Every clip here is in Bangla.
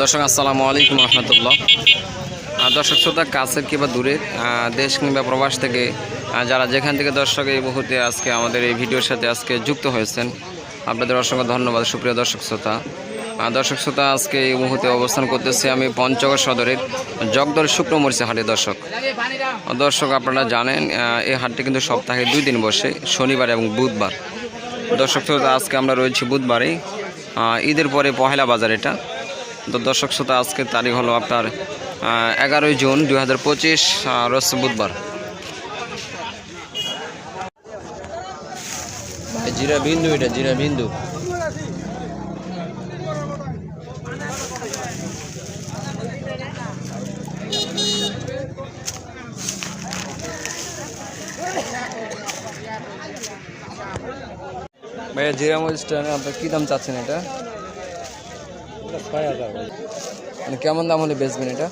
দর্শক আসসালামু আলাইকুম রহমতুল্লাহ। দর্শক শ্রোতা কাছের কিংবা দূরে দেশ কিংবা প্রবাস থেকে যারা যেখান থেকে দর্শক এই মুহূর্তে আজকে আমাদের এই ভিডিওর সাথে আজকে যুক্ত হয়েছেন আপনাদের অসংখ্য ধন্যবাদ সুপ্রিয় দর্শক শ্রোতা। দর্শক শ্রোতা আজকে এই মুহূর্তে অবস্থান করতেছি আমি পঞ্চগড় সদরের জগদল শুক্রমরিচে হাটে দর্শক। দর্শক আপনারা জানেন এই হাটটি কিন্তু সপ্তাহে দুই দিন বসে শনিবার এবং বুধবার। দর্শক শ্রোতা আজকে আমরা রয়েছি বুধবারে আহ, ঈদের পরে পহেলা বাজার এটা। তো দর্শক শ্রোতা, আজকে তারিখ হলো আপনার এগারোই জুন দুই হাজার পঁচিশ রস বুধবার। জিরা বিন্দু এটা, জিরা বিন্দু। ভাইয়া জিরা মরিচটা আপনার কী দাম চাচ্ছেন এটা? ছয় হাজার মানে কেমন দাম হলে বেচবেন এটা?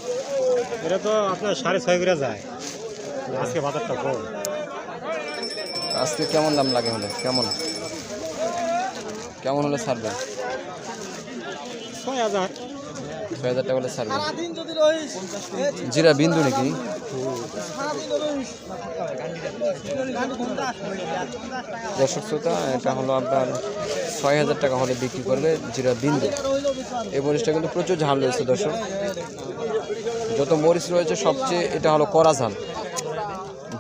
এটা তো আপনার সাড়ে ছয় করে যায়। আজকে বাজারটা কম আজকে কেমন দাম লাগে হলে? কেমন? কেমন হলে ছাড়বেন ছয় হাজার। ছয় হাজার টাকা হলে ছাড়বেন জিরা বিন্দু নাকি? দর্শক শ্রোতা, এটা হলো আপনার ছয় হাজার টাকা হলে বিক্রি করবে জিরা বিন্দু। এই মরিচটা কিন্তু প্রচুর ঝাল রয়েছে দর্শক। যত মরিচ রয়েছে, সবচেয়ে এটা হলো কড়া ঝাল,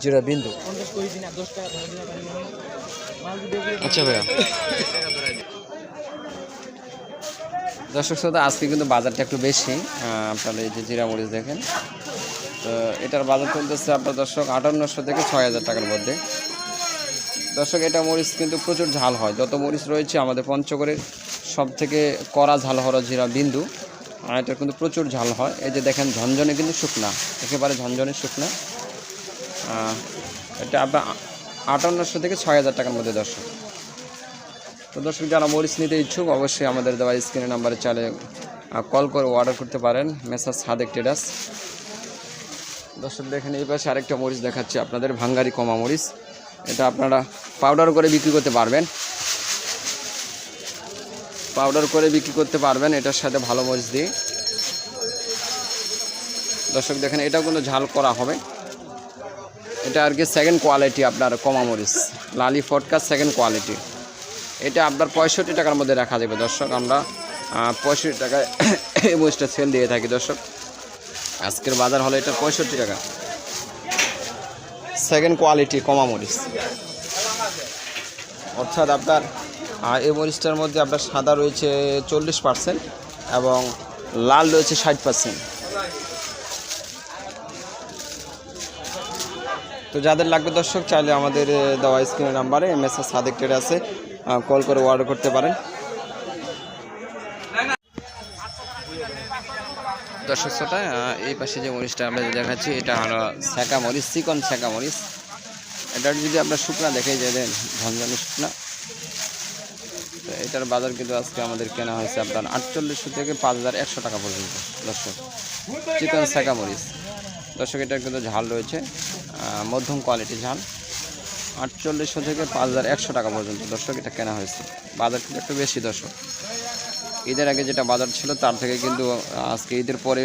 জিরা বিন্দু। আচ্ছা ভাইয়া। দর্শক শ্রোতা, আজকে কিন্তু বাজারটা একটু বেশি। আপনারা এই যে জিরা মরিচ দেখেন তো এটার বাজার চলতেছে আপনার দর্শক আটান্নশো থেকে ছয় হাজার টাকার মধ্যে। দর্শক, এটা মরিচ কিন্তু প্রচুর ঝাল হয়। যত মরিচ রয়েছে আমাদের পঞ্চগড়ের সব থেকে কড়া ঝাল হলো জিরা বিন্দু। আর এটা কিন্তু প্রচুর ঝাল হয়। এই যে দেখেন, ঝনঝনে কিন্তু শুকনা, একেবারে ঝনঝনে শুকনা। এটা আপনার আটান্নশো থেকে ছয় হাজার টাকার মধ্যে দর্শক। তো দর্শক, যারা মরিচ নিতে ইচ্ছুক, অবশ্যই আমাদের দেওয়া স্ক্রিনের নাম্বারে চালে কল করে অর্ডার করতে পারেন। মেসার সাদেক টেডাস দর্শক দেখেন, এই পাশে আরেকটা মরিচ দেখাচ্ছি আপনাদের, ভাঙ্গারি কমা মরিচ। এটা আপনারা পাউডার করে বিক্রি করতে পারবেন। পাউডার করে বিক্রি করতে পারবেন, এটার সাথে ভালো মরিচ দিয়ে। দর্শক দেখেন, এটাও কিন্তু ঝাল করা হবে। এটা আর কি সেকেন্ড কোয়ালিটি আপনার কমা মরিচ, লালি ফটকা সেকেন্ড কোয়ালিটি এটা আপনার পঁয়ষট্টি টাকার মধ্যে রাখা যাবে দর্শক, আমরা পঁয়ষট্টি টাকায় এই মরিচটা সেল দিয়ে থাকি দর্শক। আজকের বাজার হলো এটা পঁয়ষট্টি টাকা। সেকেন্ড কোয়ালিটি কমা মরিচ। অর্থাৎ আপনার এই মরিচটার মধ্যে আপনার সাদা রয়েছে চল্লিশ পার্সেন্ট এবং লাল রয়েছে ষাট পার্সেন্ট তো যাদের লাগবে দর্শক, চাইলে আমাদের দেওয়া স্ক্রিনের নাম্বারে এম এস সাদেক আছে কল করে অর্ডার করতে পারেন। দর্শক শ্রোতা এই পাশে যে মরিচটা আমরা দেখাচ্ছি, এটা হলো ছ্যাঁকা মরিচ, চিকন ছ্যাঁকা মরিচ। এটার যদি আমরা শুকনা দেখে যে দেন ঝনঝনি শুকনা। তো এটার বাজার কিন্তু আজকে আমাদের কেনা হয়েছে আপনার আটচল্লিশশো থেকে পাঁচ হাজার একশো টাকা পর্যন্ত, দর্শক। চিকন ছ্যাঁকা মরিচ। দর্শক, এটার কিন্তু ঝাল রয়েছে মধ্যম কোয়ালিটি ঝাল। আটচল্লিশশো থেকে পাঁচ হাজার একশো টাকা পর্যন্ত দর্শক, এটা কেনা হয়েছে। বাজার কিন্তু একটু বেশি, দর্শক। ঈদের আগে যেটা বাজার ছিল, তার থেকে কিন্তু আজকে ঈদের পরে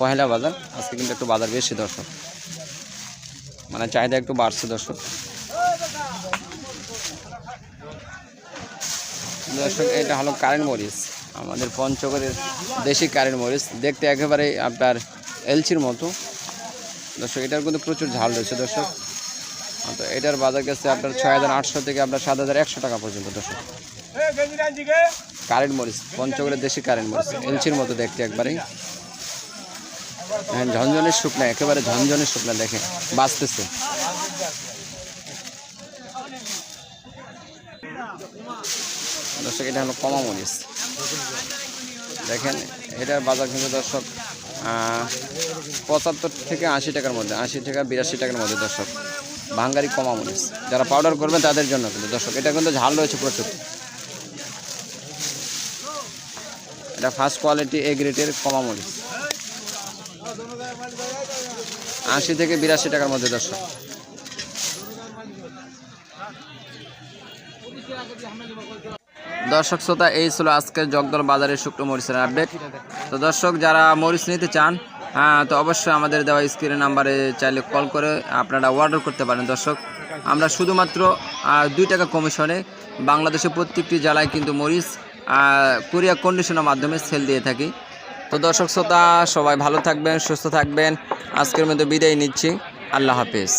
পহেলা বাজার, আজকে কিন্তু একটু বাজার বেশি দর্শক। মানে চাহিদা একটু বাড়ছে দর্শক। দর্শক, এটা হলো কারেন্ট মরিচ। আমাদের পঞ্চগড়ের দেশি কারেন্ট মরিচ। দেখতে একেবারে আপনার এলচির মতো। দর্শক, এটার কিন্তু প্রচুর ঝাল রয়েছে দর্শক। তো এটার বাজার গেছে আপনার ছয় হাজার আটশো থেকে আপনার সাত হাজার একশো টাকা পর্যন্ত, দর্শক। কারেন্ট মরিচ, পঞ্চগড়ের দেশি কারেন্ট মরিচ, এলচির মতো দেখতে একবারেই। হ্যাঁ ঝনঝনের শুকনা, একেবারে ঝনঝনের শুকনা দেখে বাঁচতেছে। দর্শক, এটা হলো কমা মরিচ। দেখেন, এটার বাজার কিন্তু দর্শক পঁচাত্তর থেকে আশি টাকার মধ্যে, আশি টাকা বিরাশি টাকার মধ্যে, দর্শক। ভাঙ্গারি কমা মরিচ। যারা পাউডার করবেন তাদের জন্য কিন্তু। দর্শক, এটা কিন্তু ঝাল রয়েছে প্রচুর। এটা ফার্স্ট কোয়ালিটি এ গ্রেডের কমা মরিচ। আশি থেকে বিরাশি টাকার মধ্যে, দর্শক। দর্শক, শ্রোতা, এই ছিল আজকের জগদল বাজারের শুকনো মরিচের আপডেট তো দর্শক, যারা মরিচ নিতে চান তো অবশ্যই আমাদের দেওয়া স্ক্রিনের নাম্বারে চাইলে কল করে আপনারা অর্ডার করতে পারেন, দর্শক। আমরা শুধুমাত্র দুই টাকা কমিশনে বাংলাদেশের প্রত্যেকটি জেলায় কিন্তু মরিচ কুরিয়া কন্ডিশনের মাধ্যমে সেল দিয়ে থাকি। তো দর্শক শ্রোতা, সবাই ভালো থাকবেন, সুস্থ থাকবেন। আজকের মধ্যে বিদায় নিচ্ছি। আল্লাহ হাফেজ।